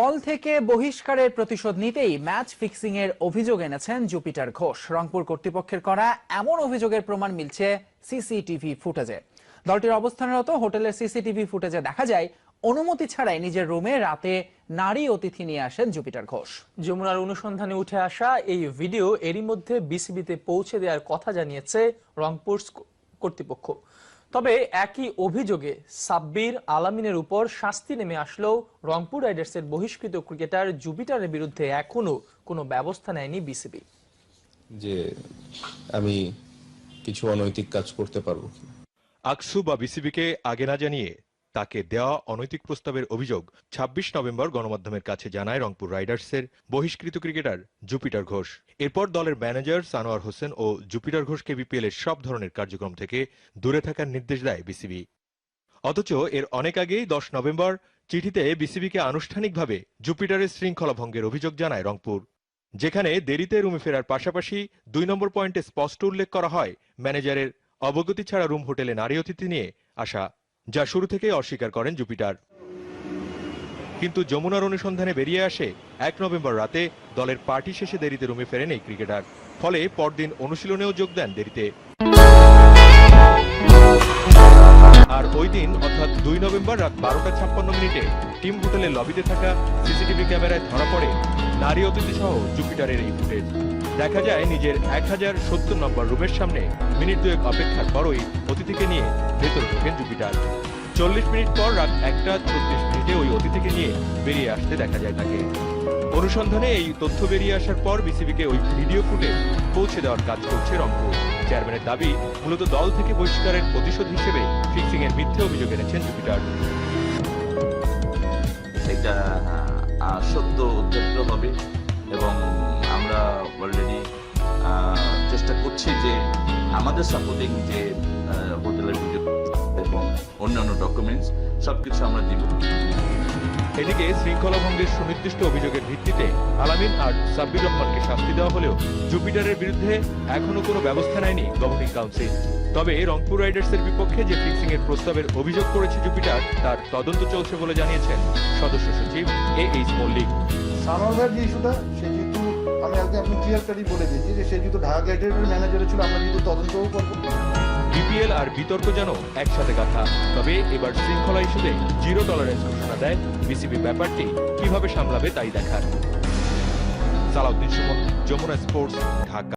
দল থেকে বহিষ্কারের প্রতিশোধ নিতেই ম্যাচ ফিক্সিং এর অভিযোগ এনেছেন জুপিটার ঘোষ। রংপুর কর্তৃপক্ষের করা এমন অভিযোগের প্রমাণ মিলছে সিসিটিভি ফুটেজে। দলটির অবস্থানরত হোটেলের সিসিটিভি ফুটেজে দেখা যায়, অনুমতি ছাড়াই নিজের রুমে রাতে নারী অতিথি নিয়ে আসেন জুপিটার ঘোষ। যমুনার অনুসন্ধানে উঠে আসা এই ভিডিও এরই মধ্যে বিসিবিতে পৌঁছে দেওয়ার কথা জানিয়েছে রংপুর কর্তৃপক্ষ। তবে একই অভিযোগে সাব্বির আলামিনের উপর শাস্তি নেমে আসলেও রংপুর রাইডার্সের বহিষ্কৃত ক্রিকেটার জুপিটারের বিরুদ্ধে এখনও কোনো ব্যবস্থা নেয়নি বিসিবি। যে আমি কিছু অনৈতিক কাজ করতে পারব আকসু বা বিসিবিকে আগে না জানিয়ে তাকে দেওয়া অনৈতিক প্রস্তাবের অভিযোগ ২৬ নভেম্বর গণমাধ্যমের কাছে জানায় রংপুর রাইডার্সের বহিষ্কৃত ক্রিকেটার জুপিটার ঘোষ। এরপর দলের ম্যানেজার সানোয়ার হোসেন ও জুপিটার ঘোষকে বিপিএল এর সব ধরনের কার্যক্রম থেকে দূরে থাকার নির্দেশ দেয় বিসিবি। অথচ এর অনেক আগেই দশ নভেম্বর চিঠিতে বিসিবিকে আনুষ্ঠানিকভাবে জুপিটারের শৃঙ্খলা ভঙ্গের অভিযোগ জানায় রংপুর। যেখানে দেরিতে রুমে ফেরার পাশাপাশি দুই নম্বর পয়েন্টে স্পষ্ট উল্লেখ করা হয় ম্যানেজারের অবগতি ছাড়া রুম হোটেলে নারী অতিথি নিয়ে আসা। যা শুরু থেকেই অস্বীকার করেন জুপিটার। কিন্তু যমুনার অনুসন্ধানে বেরিয়ে আসে এক নভেম্বর রাতে দলের পার্টি শেষে দেরিতে রুমে ফেরেন এই ক্রিকেটার। ফলে পরদিন অনুশীলনেও যোগ দেন দেরিতে। নভেম্বর রাত বারোটা ছাপ্পান্ন মিনিটে টিম হোটেলের লবিতে থাকা সিসিটিভি ক্যামেরায় ধরা পড়ে নারী অতিথি সহ জুপিটারের এই ফুটেজ। দেখা যায় নিজের এক হাজার সত্তর নম্বর রুমের সামনে মিনিট দুয়েক অপেক্ষার পরই অতিথিকে নিয়ে ভেতর ঢোকেন জুপিটার। চল্লিশ মিনিট পর রাত একটা ছত্রিশ মিনিটে ওই অতিথিকে নিয়ে বেরিয়ে আসতে দেখা যায় তাকে। অনুসন্ধানে এই তথ্য বেরিয়ে আসার পর বিসিবিকে ওই ভিডিও ফুটেজ পৌঁছে দেওয়ার কাজ করছে রংপুর। চেয়ারম্যানের দাবি মূলত দল থেকে বহিষ্কারের প্রতিশোধ হিসেবে ফিক্সিং এর মিথ্যে অভিযোগ এনেছেন জুপিটার এটা সত্য উদ্যোক্ত হবে এবং আমরা অলরেডি চেষ্টা করছি যে আমাদের সাপোর্টিং যে হোটেলের ভিডিও এবং অন্যান্য ডকুমেন্টস সবকিছু আমরা দিব। এদিকে শৃঙ্খলা ভঙ্গের সুনির্দিষ্ট অভিযোগের ভিত্তিতে আলামিন আর সাব্বির রহমানকে শাস্তি দেওয়া হলেও জুপিটারের বিরুদ্ধে এখনও কোনো ব্যবস্থা নেয়নি গভর্নিং কাউন্সিল। তবে রংপুর রাইডার্সের বিপক্ষে যে ফিক্সিং এর প্রস্তাবের অভিযোগ করেছে জুপিটার, তার তদন্ত চলছে বলে জানিয়েছেন সদস্য সচিব এ এইচ মল্লিক। ভাইয়ের যে ইস্যুটা, সে যেহেতু আমি আজকে আপনি ক্লিয়ার কাটই বলে দিয়েছি যে সে যেহেতু ঢাকা গ্যাজেটের ম্যানেজার ছিল, আমরা যেহেতু তদন্তও করব। বিপিএল আর বিতর্ক যেন একসাথে গাথা। তবে এবার শৃঙ্খলা ইস্যুতে জিরো টলারেন্স ঘোষণা দেয় বিসিবি ব্যাপারটি। কীভাবে সামলাবে তাই দেখার। সালাউদ্দিন সুমন, যমুনা স্পোর্টস, ঢাকা।